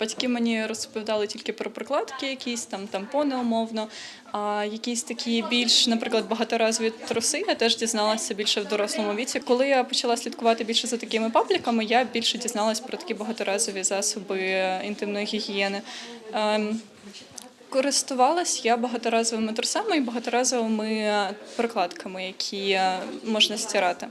Батьки мені розповідали тільки про прокладки, якісь там тампони умовно. А якісь такі більш, наприклад, багаторазові труси, я теж дізналася більше в дорослому віці. Коли я почала слідкувати більше за такими пабліками, я більше дізналась про такі багаторазові засоби інтимної гігієни. Ем, Користувалась я багаторазовими трусами і багаторазовими прокладками, які е, можна стирати.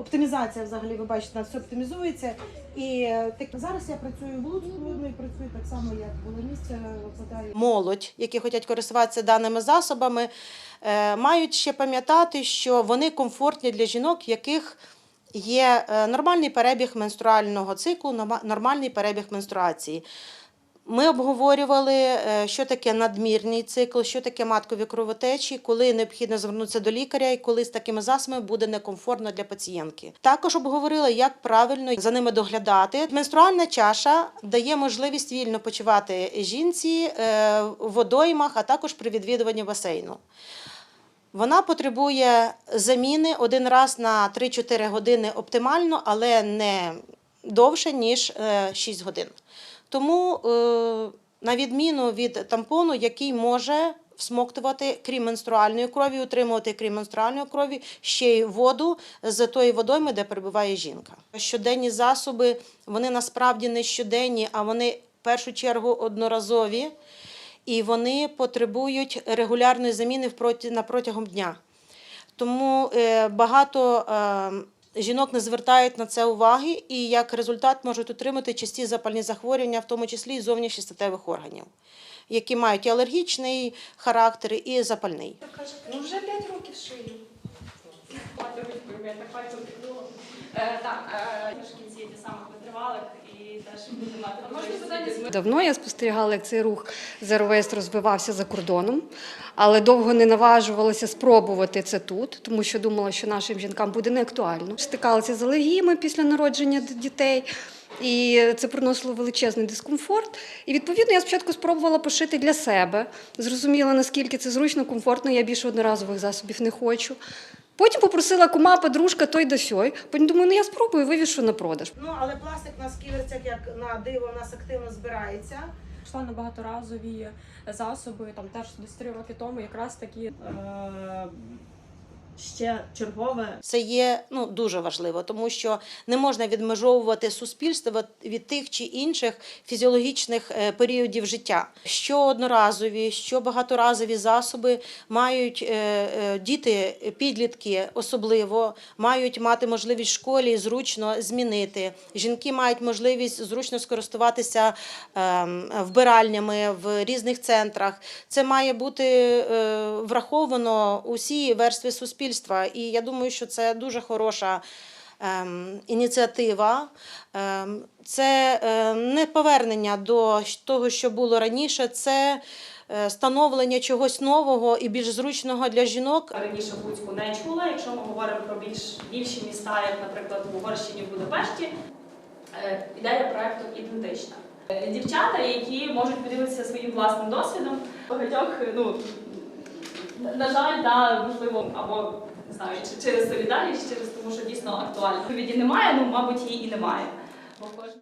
Оптимізація взагалі, ви бачите, у нас все оптимізується. І е, так зараз я працюю в Луцьку, ну і працюю так само, як було місце, викладаю. Молодь, які хочуть користуватися даними засобами, е, мають ще пам'ятати, що вони комфортні для жінок, яких є е, нормальний перебіг менструального циклу, нормальний перебіг менструації. Ми обговорювали, е, що таке надмірний цикл, що таке маткові кровотечі, коли необхідно звернутися до лікаря і коли з такими засобами буде некомфортно для пацієнтки. Також обговорили, як правильно за ними доглядати. Менструальна чаша дає можливість вільно почувати жінці е, в водоймах, а також при відвідуванні басейну. Вона потребує заміни один раз на 3-4 години оптимально, але не довше, ніж е, 6 годин. Тому, е, на відміну від тампону, який може всмоктувати, крім менструальної крові, утримувати крім менструальної крові ще й воду з тої водойми, де перебуває жінка. Щоденні засоби, вони насправді не щоденні, а вони в першу чергу одноразові і вони потребують регулярної заміни протягом дня. Тому е, багато е, жінок не звертають на це уваги, і як результат можуть отримати часті запальні захворювання, в тому числі і зовнішніх статевих органів, які мають і алергічний характер, і запальний. Ну вже 5 років шию. Так. Е, Так, е, в кінці ті самих витривалих Давно я спостерігала, як цей рух Zero Waste розвивався за кордоном, але довго не наважувалася спробувати це тут, тому що думала, що нашим жінкам буде неактуально. Стикалася з алергіями після народження дітей. І це приносило величезний дискомфорт. І відповідно я спочатку спробувала пошити для себе. Зрозуміла, наскільки це зручно, комфортно. Я більше одноразових засобів не хочу. Потім попросила кума, подружка, той да сьой. Потім думаю, ну я спробую, вивішу на продаж. Ну, але пластик на сківерцях, як на диво, у нас активно збирається. Пішла на багаторазові засоби, там теж десь три роки тому, якраз такі Е, ще чергове Це є ну, дуже важливо, тому що не можна відмежовувати суспільство від тих чи інших фізіологічних е, періодів життя. Що одноразові, що багаторазові засоби мають е, е, діти, підлітки особливо мають мати можливість в школі зручно змінити. Жінки мають можливість зручно скористуватися ем, вбиральнями в різних центрах. Це має бути враховано усі верстви суспільства. І я думаю, що це дуже хороша. ем, Ініціатива Ем, це е, не повернення до того, що було раніше, це е, становлення чогось нового і більш зручного для жінок. раніше в не чула. Якщо ми говоримо про більш більші міста, як, наприклад, в Угорщині, Будапешті, е, ідея проекту ідентична. Дівчата, які можуть поділитися своїм власним досвідом, багатьох, ну на- жаль, да, можливо, або не знаю, чи через солідарність, через тому, що дійсно актуально. Відповіді немає, ну мабуть, її і немає. Бо кожного